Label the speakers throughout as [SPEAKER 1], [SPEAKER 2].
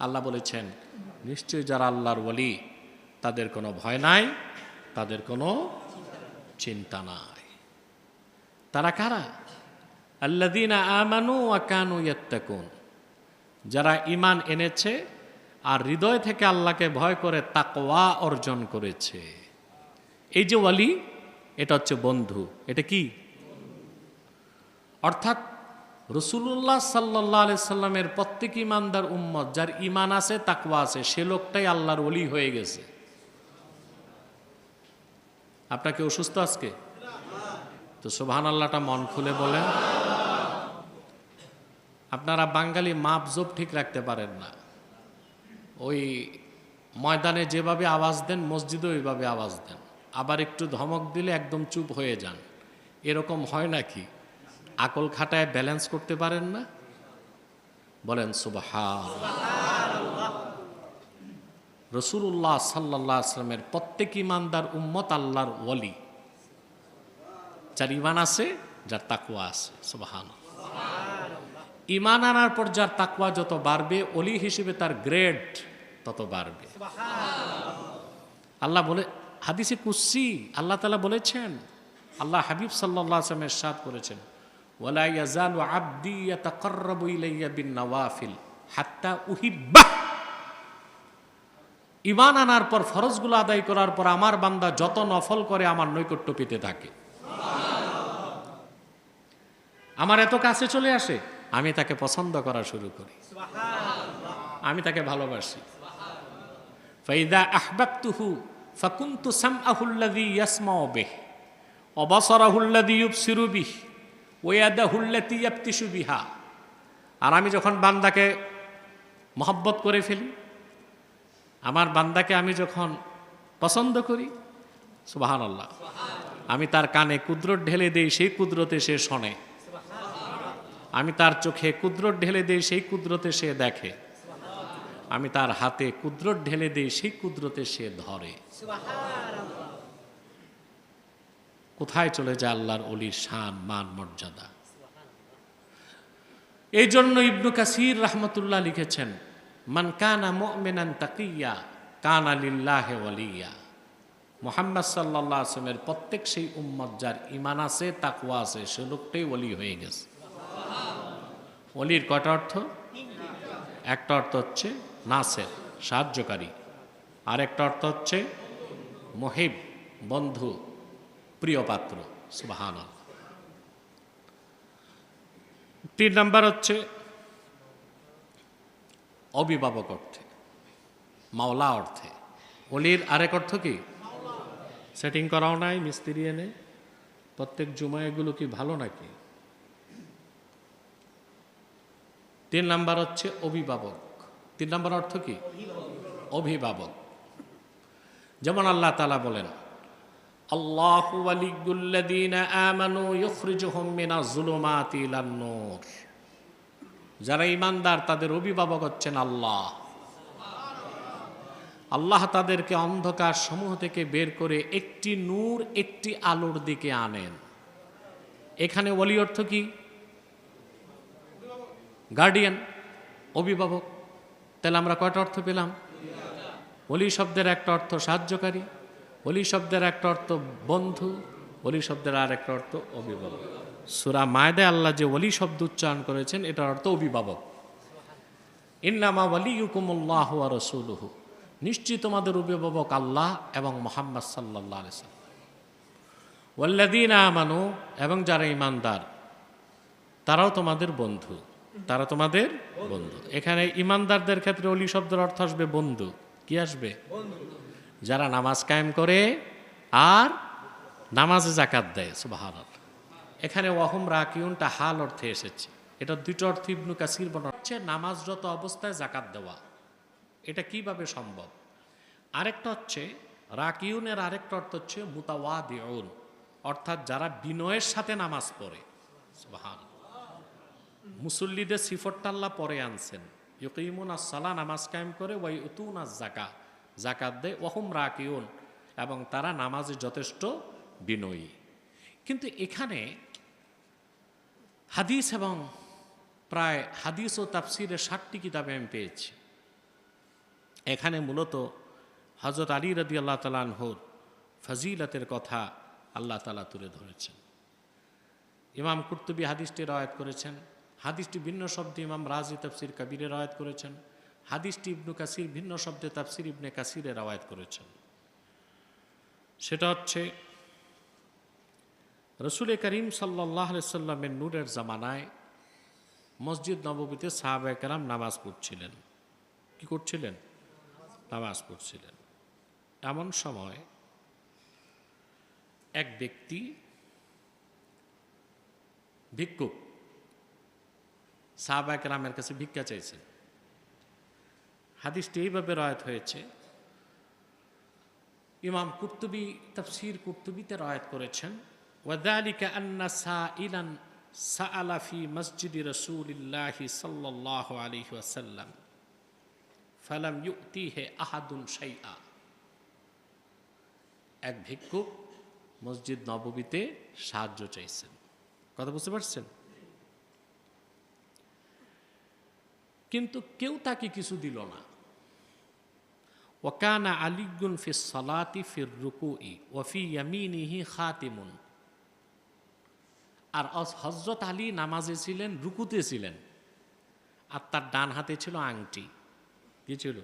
[SPEAKER 1] আল্লাহ বলেছেন, নিশ্চয়ই যারা আল্লাহর ওলি, তাদের কোনো ভয় নাই, তাদের কোনো চিন্তা নাই। তারা কারা? আল্লাদিনা আমানু আকানু ইয়াত্তাকুন। যারা ইমান এনেছে আর হৃদয় থেকে আল্লাহকে ভয় করে তাকওয়া অর্জন করেছে। এই যে ওয়ালি এটা হচ্ছে বন্ধু, এটা কি? অর্থাৎ রসুল্লাহ সাল্লাহ আলি সাল্লামের প্রত্যেক ইমানদার উম্মত, যার ইমান আছে, তাকওয়া আছে, সে লোকটাই আল্লাহর ওলি হয়ে গেছে। আপনাকে অসুস্থ আজকে? তো সোভান আল্লাহটা মন খুলে বলেন। আপনারা বাঙালি মাপ জোপ ঠিক রাখতে পারেন না। ওই ময়দানে যেভাবে আওয়াজ দেন, মসজিদে ওইভাবে আওয়াজ দেন। আবার একটু ধমক দিলে একদম চুপ হয়ে যান। এরকম হয় নাকি? আকল খাটায় ব্যালেন্স করতে পারেন না? বলেন সুবাহা রসুল্লাহ সাল্লাহ আসলামের প্রত্যেক ইমানদার উম্মত আল্লাহর ওয়ালি। যার ইমান আছে, যার তাকুয়া আছে সুবাহান ইমান আনার পর যার তাকুয়া যত বাড়বে অলি হিসেবে তার গ্রেড তত বাড়বে। আল্লাহ বলে, হাদিসে কুসি আল্লাহ তালা বলেছেন, আল্লাহ হাবিব সাল্লাহ আসলামের সাদ করেছেন ওয়ালা ইয়াজালু আবদি ইয়াতাকাররাবু ইলাইয়া বিন নওয়াফিল হাত্তা উহিব্বাহ ইমান আনার পর, ফরজগুলো আদায় করার পর আমার বান্দা যত নফল করে আমার নৈকট্য পেতে থাকে। আমার এত কাছে চলে আসে, আমি তাকে পছন্দ করা শুরু করি। আমি তাকে ভালোবাসি। ফাইদা আহবাবতুহু ফাকুনতু সামআহুল্লাযী ইয়াসমাউ বিহ ওয়া বাসারাহুল্লাযী ইউবসিরু বিহ। ওয়া ইয়াদাহুল্লাতী ইয়াবতিশু বিহা আর আমি যখন বান্দাকে মহব্বত করে ফেলি, আমার বান্দাকে আমি যখন পছন্দ করি সুবাহান আল্লাহ আমি তার কানে কুদরত ঢেলে দেই, সেই কুদরতে সে শোনে। আমি তার চোখে কুদরত ঢেলে দেই, সেই কুদরতে সে দেখে। আমি তার হাতে কুদরত ঢেলে দেই, সেই কুদরতে সে ধরে। কোথায় চলে যায় আল্লাহর অলির শান, মান, মর্যাদা? এই জন্য ইবনু কাসির রহমতুল্লাহ লিখেছেন, মান কানা মুমিনান তাকিয়া, কানা লিল্লাহে ওয়ালিয়া। মোহাম্মদ সাল্লাহ আসলামের প্রত্যেক সেই উম্মত যার ইমান আছে তাকুয়া আছে, সে লোকটাই অলি হয়ে গেছে। অলির কটা অর্থ? একটা অর্থ হচ্ছে নাসের, সাহায্যকারী। আর একটা অর্থ হচ্ছে মহিব, বন্ধু। প্রিয় পাত্র সুবাহান তিন নাম্বার হচ্ছে অভিভাবক অর্থে, মাওলা অর্থে। অলির আরেক অর্থ কি? সেটিং করাও নাই, মিস্ত্রি এনে। প্রত্যেক জুমায় এগুলো কি ভালো নাকি? তিন নাম্বার হচ্ছে অভিভাবক। তিন নাম্বার অর্থ কি? অভিভাবক। যেমন আল্লাহ তালা বলেন আল্লাহ আমানু নূর। যারা ইমানদার তাদের অভিভাবক হচ্ছেন আল্লাহ। আল্লাহ তাদেরকে অন্ধকার সমূহ থেকে বের করে একটি নূর, একটি আলোর দিকে আনেন। এখানে ওলি অর্থ কি? গার্ডিয়ান, অভিভাবক। তাহলে আমরা কয়টা অর্থ পেলাম? অলি শব্দের একটা অর্থ সাহায্যকারী। অলি শব্দের একটা অর্থ বন্ধু, অলি শব্দের আর একটা অর্থ অভিভাবক। সুরা মায়দে আল্লাহ যে অলি শব্দ উচ্চারণ করেছেন, এটার অর্থ অভিভাবক। ইন্নামা ইউকুমুল্লাহ রসুলহু। নিশ্চয়ই তোমাদের অভিভাবক আল্লাহ এবং মোহাম্মদ সাল্লাহ আলিয়াল্লাম ওয়াল্লাদিন আমানু, এবং যারা ইমানদার তারাও তোমাদের বন্ধু, তারা তোমাদের বন্ধু। এখানে ইমানদারদের ক্ষেত্রে অলি শব্দের অর্থ আসবে বন্ধু। কি আসবে? যারা নামাজ কায়েম করে আর নামাজে জাকাত দেয় সুবাহার এখানে ওয়াহুম রাকিউনটা হাল অর্থে এসেছে। এটা দুটো অর্থ ইবনু কাসির বর্ণনা হচ্ছে নামাজরত অবস্থায় জাকাত দেওয়া। এটা কীভাবে সম্ভব? আরেকটা হচ্ছে, রাকিউনের আরেকটা অর্থ হচ্ছে মুতাওয়াদিউন, অর্থাৎ যারা বিনয়ের সাথে নামাজ পড়ে সুবহান মুসল্লিদের সিফরটা আল্লাহ পরে আনছেন। ইউকিমুন সালা নামাজ কায়েম করে ওয়াই উতুন আজ জাকা জাকাত দেয় ওহম রাকিউন, এবং তারা নামাজে যথেষ্ট বিনয়ী। কিন্তু এখানে হাদিস এবং প্রায় হাদিস ও তাফসিরের ষাটটি কিতাবে আমি পেয়েছি। এখানে মূলত হজরত আলী রদি আল্লাহ তালানহর ফজিলতের কথা আল্লাহ তালা তুলে ধরেছেন। ইমাম কুর্তুবি হাদিসটি রয়াত করেছেন, হাদিসটি ভিন্ন শব্দে ইমাম রাজি তফসির কাবিরে রয়াত করেছেন। হাদিসটি ইবনু কাসির ভিন্ন শব্দে তাফসির ইবনে কাসিরে রওয়ায়ত করেছেন। সেটা হচ্ছে, রসুল করিম সাল্লাহ সাল্লামের নূরের জামানায় মসজিদ নববীতে সাহাবায় কালাম নামাজ পড়ছিলেন। কি করছিলেন? নামাজ পড়ছিলেন। এমন সময় এক ব্যক্তি ভিক্ষুক সাহাবায় কালামের কাছে ভিক্ষা চাইছেন। হাদিসটি এইভাবে রয়াত হয়েছে। ইমাম কুর্তুবি, তফসির কুর্তুবিতে রয়াত করেছেন, ওয়াদালিকা আন্না সাইলান সাআলা ফি মসজিদি রাসূলিল্লাহি সাল্লাল্লাহু আলাইহি ওয়াসাল্লাম, ফালাম ইউতিহে আহাদুন শাইআ। এক ভিক্ষুক মসজিদ নববীতে সাহায্য চাইছেন। কথা বুঝতে পারছেন? কিন্তু কেউ তাকে কিছু দিল না। ওকানা আলিগুন ফি সলাতি ফির রুকু ই ওফি ইয়ামিনিহি খাতিমুন আর হজরত আলী নামাজে ছিলেন, রুকুতে ছিলেন। আর তার ডান হাতে ছিল আংটি। কি ছিল?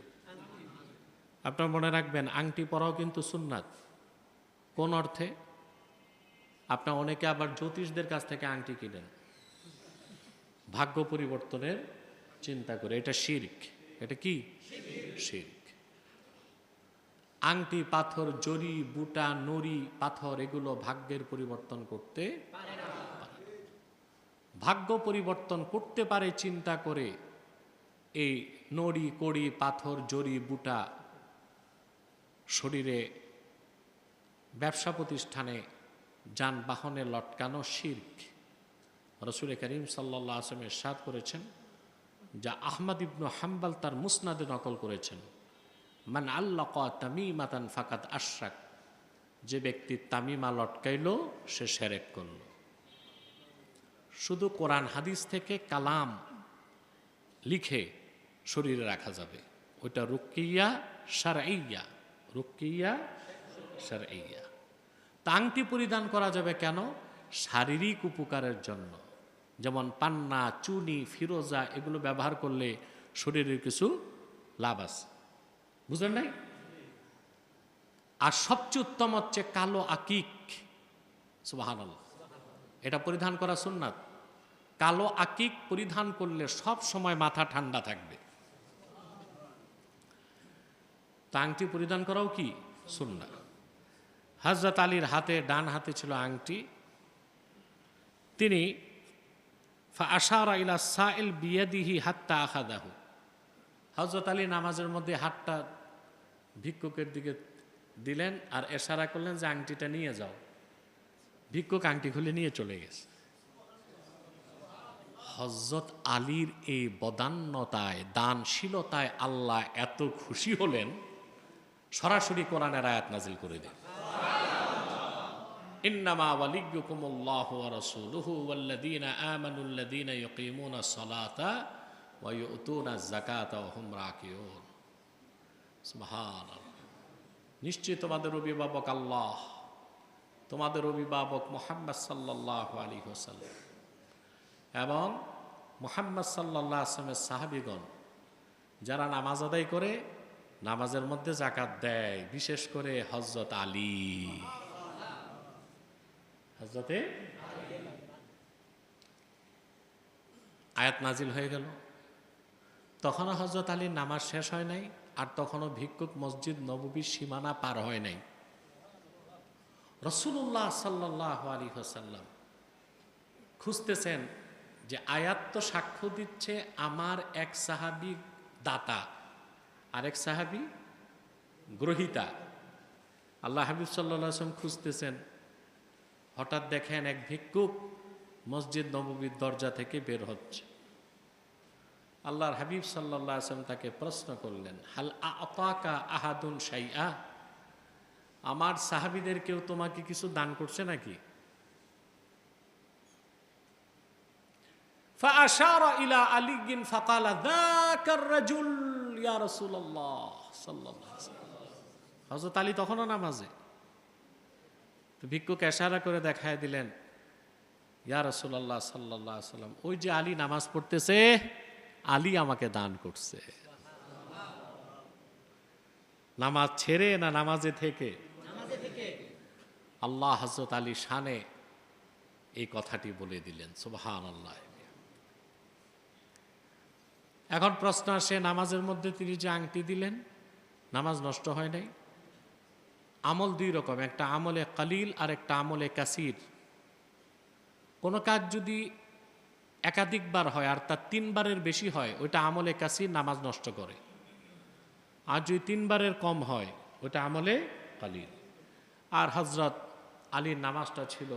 [SPEAKER 1] আপনার মনে রাখবেন, আংটি পরাও কিন্তু সুন্নাত। কোন অর্থে? আপনার অনেকে আবার জ্যোতিষদের কাছ থেকে আংটি কিনেন। ভাগ্য পরিবর্তনের চিন্তা করে। এটা শির্ক। এটা কি? শির্ক। আংটি, পাথর, জরি, বুটা, নড়ি, পাথর, এগুলো ভাগ্যের পরিবর্তন করতে ভাগ্য পরিবর্তন করতে পারে চিন্তা করে। এই নড়ি, কড়ি, পাথর, জরি, বুটা শরীরে ব্যবসা প্রতিষ্ঠানে যানবাহনে লটকানো শির্ক। রসুল করিম সাল্লাহ আসলামের সাদ করেছেন, যা আহমদ ইবনু হাম্বাল তার মুসনাদে নকল করেছেন। মান আল্লাহ তামিমাতান ফাকাত আশরাক। যে ব্যক্তি তামিমা লটকাইল, সে সেরেক করল। শুধু কোরআন হাদিস থেকে কালাম লিখে শরীরে রাখা যাবে। ওইটা রুকিয়া সারাইয়া রুকিয়া সারাইয়া তা আংটি পরিধান করা যাবে কেন? শারীরিক উপকারের জন্য। যেমন পান্না, চুনি, ফিরোজা, এগুলো ব্যবহার করলে শরীরের কিছু লাভ আছে। বুঝলেন নাই? আর সবচেয়ে উত্তম হচ্ছে কালো আকিক। সুবাহান এটা পরিধান করা সুন্নাত। কালো আকিক পরিধান করলে সব সময় মাথা ঠান্ডা থাকবে। তা আংটি পরিধান করাও কি? সুন্না হজরত আলীর হাতে, ডান হাতে ছিল আংটি। তিনি আশারা ইলা সাইল বিয়াদিহি হাত্তা আখাদাহু। হজরত আলী নামাজের মধ্যে হাতটা ভিক্ষুকের দিকে দিলেন আর এশারা করলেন যে আংটিটা নিয়ে যাও। ভিক্ষুক আংটি খুলে নিয়ে চলে গেছে। হজরত আলীর এই বদান্যতায়, দানশীলতায় আল্লাহ এত খুশি হলেন, সরাসরি কোরআনের আয়াত নাজিল করে দেন ইন্নামা ওয়ালিকুমুল্লাহ রাসূলুহু ওয়াল্লাযীনা আমানুল্লাযীনা ইয়ুকিমুনা সলাতা ওয়ুতুনা জাকাত নিশ্চয় তোমাদের অভিভাবক আল্লাহ, তোমাদের অভিভাবক মোহাম্মদ সাল্লাহ আলী হোসাল এবং মোহাম্মদ সাল্লাহ আসলামের সাহাবিগণ, যারা নামাজ আদায় করে, নামাজের মধ্যে জাকাত দেয়, বিশেষ করে হজরত আলী। হজরতে আয়াত নাজিল হয়ে গেল। তখনও হজরত আলীর নামাজ শেষ হয় নাই আর তখনও ভিক্ষুক মসজিদ নববীর সীমানা পার হয় নাই। রসুল্লাহ সাল্লাহ আলী হাসাল্লাম খুঁজতেছেন যে আয়াত তো সাক্ষ্য দিচ্ছে আমার এক সাহাবি দাতা আরেক সাহাবি গ্রহিতা। আল্লাহ হাবিব সাল্লাহ আসলাম খুঁজতেছেন, হঠাৎ দেখেন এক ভিক্ষুক মসজিদ নববীর দরজা থেকে বের হচ্ছে। আল্লাহর হাবিব সাল্লাহ আসলাম তাকে প্রশ্ন করলেন হাল আতাকা আহাদুন সাইয়া আমার সাহাবিদের কেউ তোমাকে কিছু দান করছে নাকি فأشار إلى علي فقال ذاك الرجل ইয়া রসুল্লাহ সাল্লাহ হজরত আলী তখনও নামাজে তো ভিক্ষুক এশারা করে দেখায় দিলেন ইয়া রসুল্লাহ সাল্লাহ সাল্লাম ওই যে আলী নামাজ পড়তেছে আলী আমাকে দান করছে। নামাজ ছেড়ে না নামাজে থেকে? আল্লাহ হজরত আলী শানে এই কথাটি বলে দিলেন সুবহান আল্লাহ এখন প্রশ্ন আসে নামাজের মধ্যে তিনি যে আংটি দিলেন নামাজ নষ্ট হয় নাই? আমল দুই রকম একটা আমলে কালিল আর একটা আমলে কাসির। কোনো কাজ যদি একাধিকবার হয় আর তার তিনবারের বেশি হয়, ওইটা আমলে কাসির নামাজ নষ্ট করে। আর যদি তিনবারের কম হয়, ওইটা আমলে কালিল। আর হজরত আলীর নামাজটা ছিল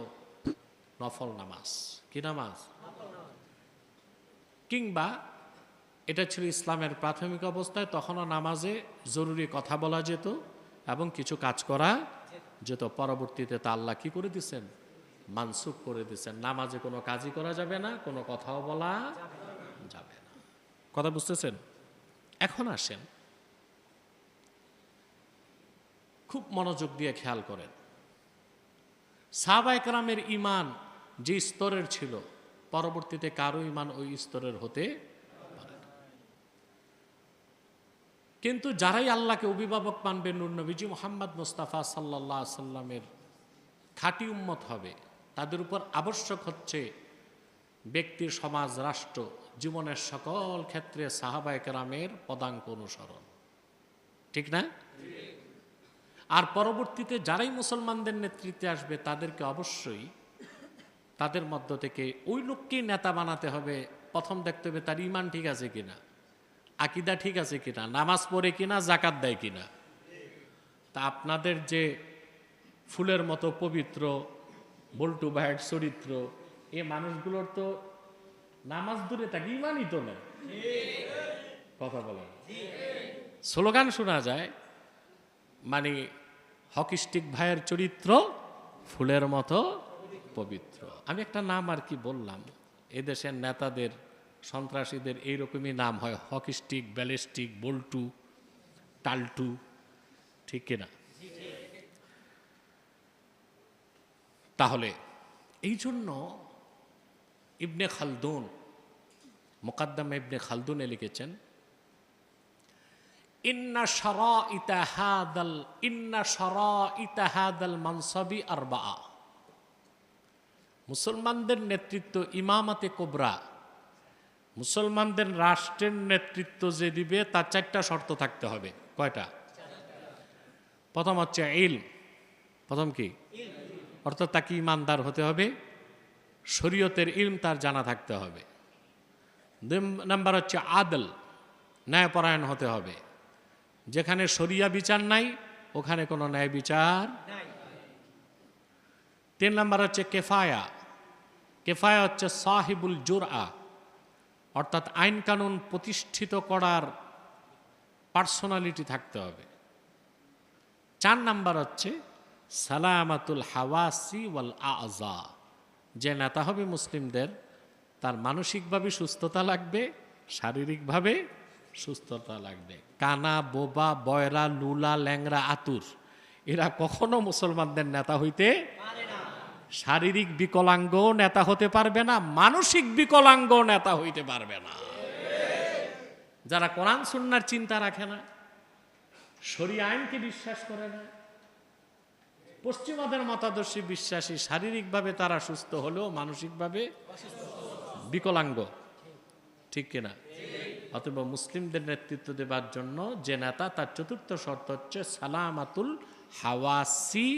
[SPEAKER 1] নফল নামাজ। কি নামাজ? কিংবা এটা ছিল ইসলামের প্রাথমিক অবস্থায়, তখনও নামাজে জরুরি কথা বলা যেত এবং কিছু কাজ করা যেত। পরবর্তীতে তা আল্লাহ কি করে দিচ্ছেন মানসুক করে দিচ্ছেন নামাজে কোনো কাজই করা যাবে না, কোনো কথাও বলা যাবে না। কথা বুঝতেছেন? এখন আসেন। খুব মনোযোগ দিয়ে খেয়াল করেন। সাহাবা একরামের ইমান যে স্তরের ছিল, পরবর্তীতে কারও ইমান ওই স্তরের হতে পারে। কিন্তু যারাই আল্লাহকে অভিভাবক মানবে, নূর নবীজি মোহাম্মদ মুস্তাফা সাল্লাহ সাল্লামের খাঁটি উম্মত হবে তাদের উপর আবশ্যক হচ্ছে ব্যক্তির সমাজ, রাষ্ট্র, জীবনের সকল ক্ষেত্রে সাহাবা একরামের পদাঙ্ক অনুসরণ। ঠিক না? আর পরবর্তীতে যারাই মুসলমানদের নেতৃত্বে আসবে, তাদেরকে অবশ্যই তাদের মধ্য থেকে ওই লোককেই নেতা বানাতে হবে। প্রথম দেখতে হবে তার ইমান ঠিক আছে কিনা, আকিদা ঠিক আছে কিনা, নামাজ পড়ে কিনা জাকাত দেয় কিনা। তা আপনাদের যে ফুলের মতো পবিত্র বল্টু ভাইয়ের চরিত্র এ মানুষগুলোর তো নামাজ দূরে থাকে, ইমানই তো কথা বলেন। স্লোগান শোনা যায় মানে হকিস্টিক ভাইয়ের চরিত্র ফুলের মতো পবিত্র। আমি একটা নাম আর কি বললাম, এদেশের নেতাদের, সন্ত্রাসীদের এইরকমই নাম হয় হকিস্টিক ব্যালিস্টিক, বল্টু, টালটু, ঠিক কিনা? তাহলে এই জন্য ইবনে খালদুন মোকাদ্দাম ইবনে খালদুনে লিখেছেন ইন্না সরা ইতাহাদাল ইন্না সরা ইতাহাদাল মানসবি আরবা মুসলমানদের নেতৃত্ব ইমামাতে কোবরা। মুসলমানদের রাষ্ট্রের নেতৃত্ব যে দিবে তার চারটা শর্ত থাকতে হবে। কয়টা? প্রথম হচ্ছে ইল প্রথম কি? অর্থাৎ তাকে ইমানদার হতে হবে শরীয়তের ইলম তার জানা থাকতে হবে। দুই নাম্বার হচ্ছে আদল ন্যায়পরায়ণ হতে হবে। যেখানে শরিয়া বিচার নাই ওখানে কোনো ন্যায় বিচার তিন নাম্বার হচ্ছে কেফায়া। কেফায়া হচ্ছে সাহিবুল জোরআ অর্থাৎ আইন কানুন প্রতিষ্ঠিত করার পার্সোনালিটি থাকতে হবে। চার নাম্বার হচ্ছে সালামাতুল হাওয়াসি ওয়াল আজা যে নেতা হবে মুসলিমদের, তার মানসিকভাবে সুস্থতা লাগবে, শারীরিকভাবে সুস্থতা লাগবে। কানা, বোবা, বয়রা, লুলা ল্যাংরা আতুর, এরা কখনো মুসলমানদের নেতা হইতে শারীরিক বিকলাঙ্গ নেতা হতে পারবে না, মানসিক বিকলাঙ্গ নেতা হইতে পারবে না। যারা কোরআন, সুন্নার চিন্তা রাখে না শরী আইনকে বিশ্বাস করে না পশ্চিমাদের মতাদর্শী বিশ্বাসী, শারীরিকভাবে তারা সুস্থ হলেও মানসিকভাবে বিকলাঙ্গ। ঠিক কিনা? অথবা মুসলিমদের নেতৃত্ব দেবার জন্য যে নেতা, তার চতুর্থ শর্ত হচ্ছে সালামাতুল হাওয়াসি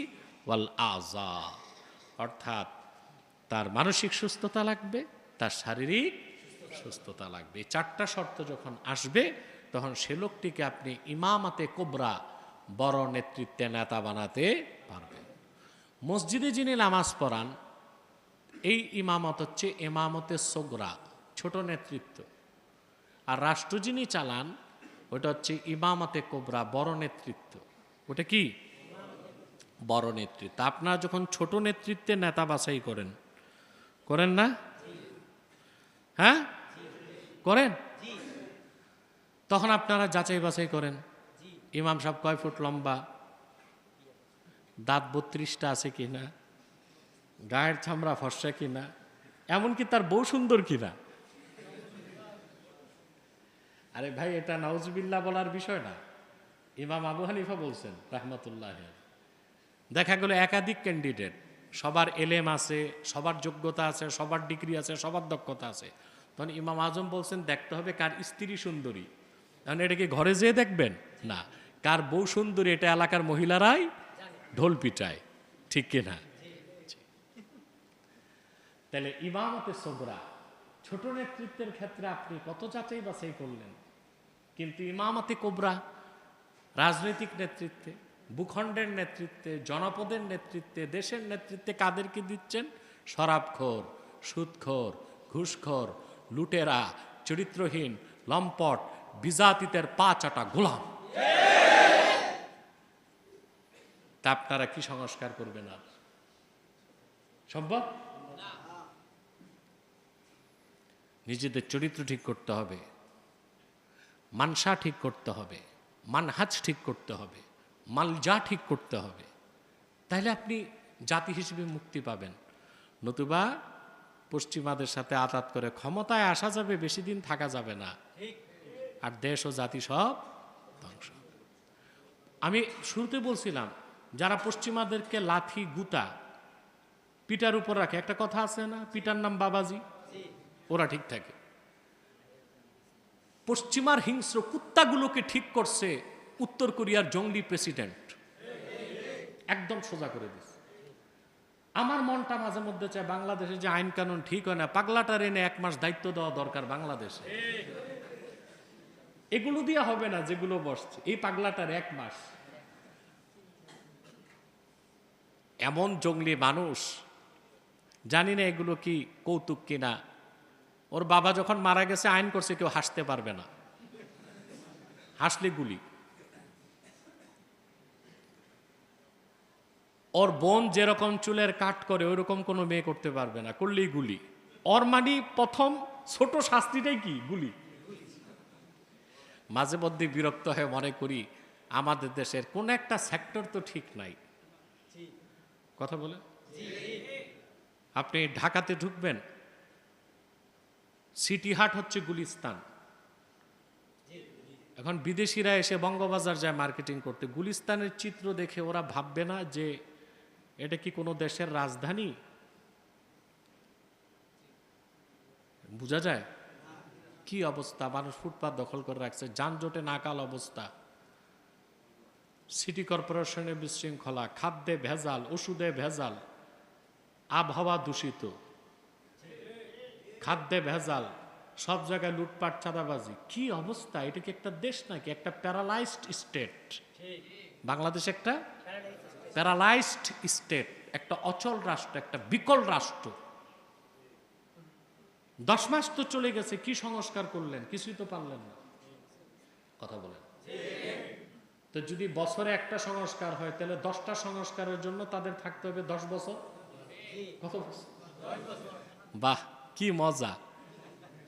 [SPEAKER 1] ওয়াল আজা অর্থাৎ তার মানসিক সুস্থতা লাগবে, তার শারীরিক সুস্থতা লাগবে। চারটা শর্ত যখন আসবে, তখন সে লোকটিকে আপনি ইমামাতে কোবরা বড় নেতৃত্বে নেতা বানাতে পারবেন মসজিদে যিনি নামাজ পড়ান, এই ইমামত হচ্ছে ইমামতে সোগরা, ছোট নেতৃত্ব। আর রাষ্ট্র যিনি চালান, ওটা হচ্ছে ইমামতে কোবরা, বড় নেতৃত্ব। ওটা কি? বড় নেতৃত্ব। আপনারা যখন ছোট নেতৃত্বে নেতা বাছাই করেন করেন না? হ্যাঁ? করেন? তখন আপনারা যাচাই বাছাই করেন। ইমাম সাহেব কয় ফুট লম্বা? দাঁত বত্রিশটা আছে কিনা? গায়ের চামড়া ফর্সা কিনা? এমনকি তার বউ সুন্দর কিনা? আরে ভাই, এটা নাউজবিল্লা বলার বিষয় না। ইমাম আবু হানিফা বলছেন, রাহমাতুল্লাহ দেখা গেল একাধিক ক্যান্ডিডেট সবার এলেম আছে, সবার যোগ্যতা আছে, সবার ডিগ্রি আছে, সবার দক্ষতা আছে। তখন ইমাম আজম বলছেন, দেখতে হবে কার স্ত্রী সুন্দরী। কারণ এটা কি ঘরে যেয়ে দেখবেন? না। কার বউ সুন্দরী, এটা এলাকার মহিলারাই ঢোল পিটায়। ঠিক কিনা তাহলে ইমামতে সোগরা ছোট নেতৃত্বের ক্ষেত্রে আপনি কত যাচাই বাছাই করলেন? কিন্তু ইমামতে কোবরা, রাজনৈতিক নেতৃত্বে, ভূখণ্ডের নেতৃত্বে, জনপদের নেতৃত্বে, দেশের নেতৃত্বে কাদেরকে দিচ্ছেন? শরাবখোর, সুদখোর, ঘুষখোর, লুটেরা, চরিত্রহীন, লম্পট বিজাতিতের পা চাটা গোলাম। তা আপনারা কি সংস্কার করবেন আর? সম্ভব? নিজেদের চরিত্র ঠিক করতে হবে। মানসা ঠিক করতে হবে। মানহাজ ঠিক করতে হবে। মালজা ঠিক করতে হবে। তাহলে আপনি জাতি হিসেবে মুক্তি পাবেন। নতুবা পশ্চিমাদের সাথে আতাত করে ক্ষমতায় আসা যাবে, বেশি দিন থাকা যাবে না। আর দেশ ও জাতি সব ধ্বংস। আমি শুরুতে বলছিলাম যারা পশ্চিমাদেরকে লাথি গুতা পিটার উপর রাখে একটা কথা আছে না? পিটার নাম বাবাজি? ওরা ঠিক থাকে। পশ্চিমার হিংস্র কুত্তাগুলোকে ঠিক করছে উত্তর কোরিয়ার জঙ্গলি প্রেসিডেন্ট। একদম সোজা করে দিচ্ছে আমার মনটা মাঝে মধ্যে চায় বাংলাদেশে যে আইন কানুন ঠিক হয় না পাগলাটার এনে এক মাস দায়িত্ব দেওয়া দরকার বাংলাদেশে। এগুলো দিয়ে হবে না যেগুলো বসছে। এই পাগলাটার এক মাস। এমন জঙ্গলি মানুষ, জানি না এগুলো কি কৌতুক কিনা। ওর বাবা যখন মারা গেছে, আইন করছে কেউ হাসতে পারবে না। হাসলে গুলি। ওর বোন যেরকম চুলের কাট করে, ওইরকম কোনো মেয়ে করতে পারবে না। করলেই গুলি। ওর মানে প্রথম ছোট শাস্তিটাই কি? গুলি। মাঝে মধ্যে বিরক্ত হয়ে মনে করি, আমাদের দেশের কোন একটা সেক্টর তো ঠিক নাই। কথা বলে? আপনি ঢাকাতে ঢুকবেন, সিটি হাট হচ্ছে গুলিস্তান। এখন বিদেশিরা এসে বঙ্গবাজার যায় মার্কেটিং করতে। গুলিস্তানের চিত্র দেখে ওরা ভাববে না যে এটা কি কোনো দেশের রাজধানী? বোঝা যায়? কি অবস্থা? মানুষ ফুটপাত দখল করে রাখছে। যানজটে নাকাল অবস্থা। সিটি কর্পোরেশনের বিশৃঙ্খলা, খাদ্যে ভেজাল, ওষুধে ভেজাল, আবহাওয়া দূষিত। খাদ্যে ভেজাল, সব জায়গায় লুটপাট, চাঁদাবাজি। কি অবস্থা? এটা কি একটা দেশ নাকি? একটা প্যারালাইজড স্টেট বাংলাদেশ একটা প্যারালাইজড স্টেট একটা অচল রাষ্ট্র, একটা বিকল রাষ্ট্র। দশ মাস তো চলে গেছে, কি সংস্কার করলেন? কিছুই তো পারলেন না। কথা বলেন। তো যদি বছরে একটা সংস্কার হয়, তাহলে দশটা সংস্কারের জন্য তাদের থাকতে হবে দশ বছর? কত বছর? বাহ, কি মজা।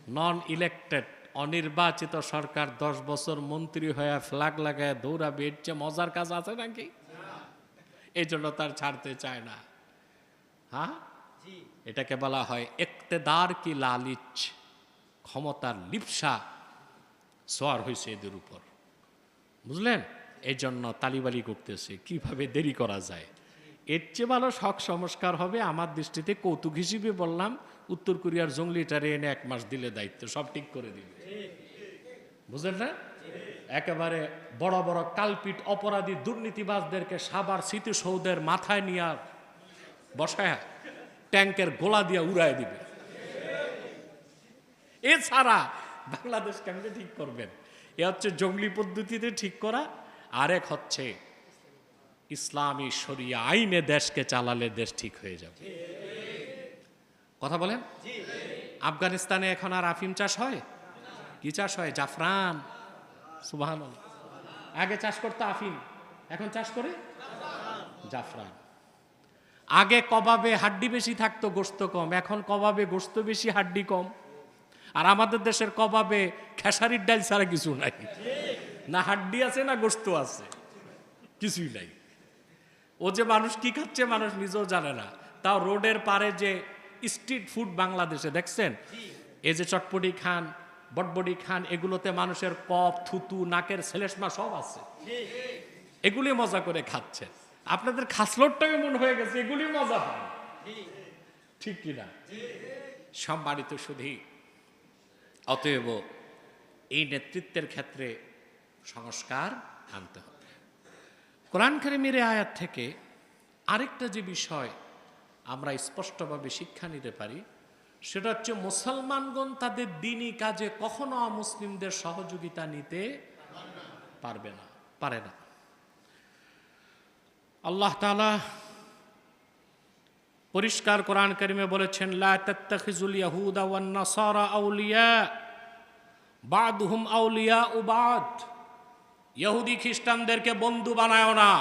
[SPEAKER 1] নন ইলেক্টেড অনির্বাচিত সরকার দশ বছর মন্ত্রী হয়ে ফ্ল্যাগ লাগায় দৌড়াবে, এর মজার কাজ আছে নাকি? এই জন্য তার ছাড়তে চায় না। হ্যাঁ? এটাকে বলা হয় একতেদার কি লালিচ, ক্ষমতার লিপসা সোয়ার হয়েছে এদের উপর। বুঝলেন? এই জন্য তালিবালি করতেছে, কীভাবে দেরি করা যায়? এর চেয়ে ভালো শখ সংস্কার হবে, আমার দৃষ্টিতে কৌতুক হিসেবে বললাম, উত্তর কোরিয়ার জঙ্গলিটারে এনে এক মাস দিলে দায়িত্ব, সব ঠিক করে দিবে। বুঝলেন না? একেবারে বড় বড় কালপিট অপরাধী দুর্নীতিবাজদেরকে সাবার স্মৃতিসৌধের মাথায় নিয়ে বসায় ট্যাঙ্কের গোলা দিয়ে উড়ায় দিবে। এছাড়া বাংলাদেশ কেমনে ঠিক করবেন। এ হচ্ছে জঙ্গলি পদ্ধতিতে ঠিক করা। আরেক হচ্ছে ইসলামী শরিয়া আইনে দেশকে চালালে দেশ ঠিক হয়ে যাবে। কথা বলেন? আফগানিস্তানে এখন আর আফিম চাষ হয়? কি চাষ হয়? জাফরান। সুবাহান আগে চাষ করতো আফিম, এখন চাষ করে জাফরান। আগে কবাবে হাড্ডি বেশি থাকতো, গোস্ত কম। এখন কবাবে গোস্ত বেশি, হাড্ডি কম। আর আমাদের দেশের কবাবে খেসারির ডাল ছাড়া কিছু নাই। না হাড্ডি আছে, না গোস্ত আছে। কিছুই নাই। ও যে মানুষ কি খাচ্ছে, মানুষ নিজেও জানে না। তাও রোডের পারে যে স্ট্রিট ফুড বাংলাদেশে, দেখছেন? এই যে চটপটি খান, বটবডি খান, এগুলোতে মানুষের কপ থুতু, নাকের সেলেসমা সব আছে। এগুলি মজা করে খাচ্ছে আপনাদের খাসলোটটাও এমন হয়ে গেছে, এগুলি মজা পান ঠিক কিনা? সম্মানিত শুধু অতএব এই নেতৃত্বের ক্ষেত্রে সংস্কার আনতে হবে। কোরআন কারিমের এই আয়াত থেকে আরেকটা যে বিষয় আমরা স্পষ্টভাবে শিক্ষা নিতে পারি, সেটা হচ্ছে মুসলমানগণ তাদের দিনই কাজে কখনো মুসলিমদের সহযোগিতা নিতে পারবে না, পারে না। আল্লাহ তালা পরিষ্কার কোরআন করিমে বলেছেন আউলিয়া, বাদহুম আউলিয়া উবাদ ইহুদি খ্রিস্টানদেরকে বন্ধু বানায় না।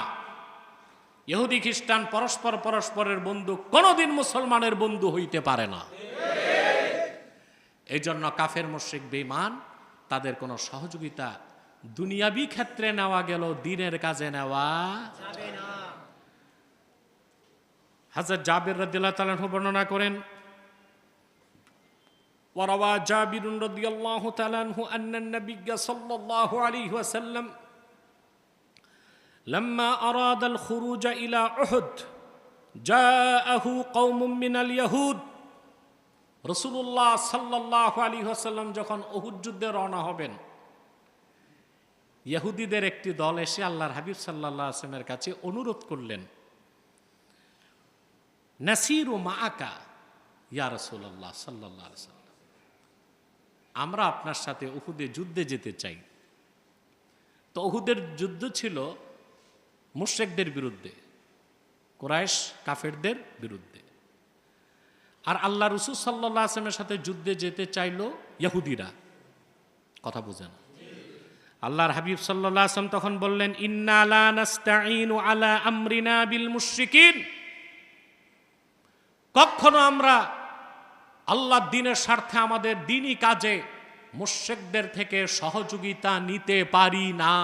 [SPEAKER 1] ইহুদি খ্রিস্টান পরস্পর পরস্পরের বন্ধু, কোনোদিন মুসলমানের বন্ধু হইতে পারে না। এই জন্য কাফের মুশ্রিক বেঈমান, তাদের কোনো সহযোগিতা দুনিয়াবি ক্ষেত্রে নেওয়া গেল দিনের কাজে নেওয়া হাজরত জাবির রাদিয়াল্লাহু তাআলা বর্ণনা করেন وروى جابر رضي الله تعالى عنه أن النبي صلى الله عليه وسلم لما أراد الخروج إلى أحد جاءه قوم من اليهود রসুল্লাহ সাল্লাহ আলী হাসাল্লাম যখন অহুদ যুদ্ধে রওনা হবেন ইহুদিদের একটি দল এসে আল্লাহর হাবিব সাল্লাহ আসলামের কাছে অনুরোধ করলেন নাসির ও মা আকা ইয়া রসুল্লাহ সাল্লাহ সাল্লাম আমরা আপনার সাথে উহুদে যুদ্ধে যেতে চাই। তো উহুদের যুদ্ধ ছিল মুশ্রেকদের বিরুদ্ধে, কোরাইশ কাফেরদের বিরুদ্ধে। আর আল্লাহ রসুল সাল্লাহ আসলামের সাথে যুদ্ধে যেতে চাইল ইহুদিরা। কথা বুঝেন। আল্লাহর হাবিব সাল্লাহ আসলাম তখন বললেন, ইন্না লা নাস্তাঈনু আলা আমরিনা বিল মুশরিকিন। কখনো আমরা আল্লাহ দিনের স্বার্থে আমাদের দিনই কাজে মুশেকদের থেকে সহযোগিতা নিতে পারি না।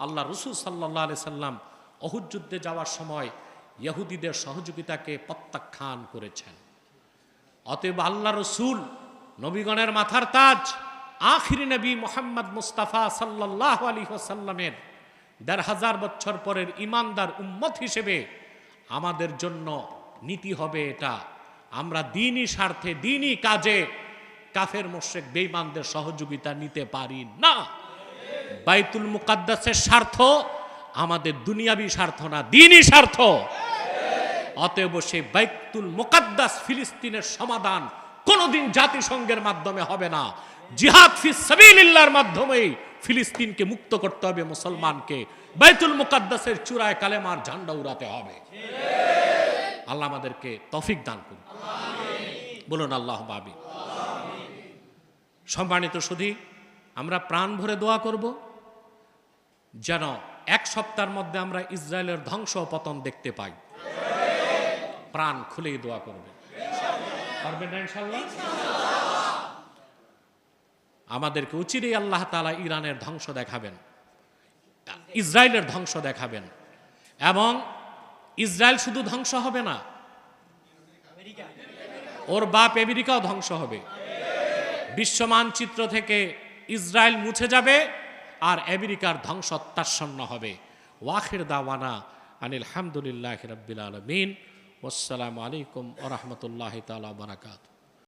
[SPEAKER 1] আল্লাহ রসুল সাল্লাহ আলি সাল্লাম অহুযুদ্ধে যাওয়ার সময় ইহুদিদের সহযোগিতাকে প্রত্যাখ্যান করেছেন। অতএব আল্লাহ রসুল নবীগণের মাথার তাজ, আখিরি নবী মোহাম্মদ মুস্তাফা সাল্লাহ আলী সাল্লামের দেড় হাজার বছর পরের ইমানদার উম্মত হিসেবে আমাদের জন্য নীতি হবে এটা। আমরা দিনই স্বার্থে, দিনই কাজে কাফের মোশেক বেইমানদের সহযোগিতা নিতে পারি না। বাইতুল মুকাদ্দাসের স্বার্থ আমাদের দুনিয়াবি স্বার্থ না, দিনই স্বার্থ। অতএব সেই বাইতুল মুকাদ্দাস ফিলিস্তিনের সমাধান কোনোদিন জাতিসংঘের মাধ্যমে হবে না। জিহাদ ফি সাবিলিল্লাহর মাধ্যমেই ফিলিস্তিনকে মুক্ত করতে হবে মুসলমানকে। বাইতুল মুকাদ্দাসের চূড়ায় কালেমার ঝান্ডা উড়াতে হবে। আল্লাহ আমাদেরকে তফিক দান করুন। বলুন আল্লাহ বাবি সম্মানিত সুধী, আমরা প্রাণ ভরে দোয়া করব, যেন এক সপ্তাহের মধ্যে আমরা ইসরায়েলের ধ্বংস পতন দেখতে পাই। প্রাণ খুলেই দোয়া করবে। পারবেন আমাদেরকে উচিতই আল্লাহ তালা ইরানের ধ্বংস দেখাবেন, ইসরায়েলের ধ্বংস দেখাবেন এবং ইসরায়েল শুধু ধ্বংস হবে না, ওর বাপ আমেরিকাও ধ্বংস হবে। বিশ্ব মানচিত্র থেকে ইসরায়েল মুছে যাবে আর আমেরিকার ধ্বংসত্বাসন্ন হবে। ওয়াখের দাওয়ানা আনিল হামদুলিল্লাহ রব্বিল আলমিন। আসসালামু আলাইকুম ওরহমতুল্লাহ তালা বারাকাতু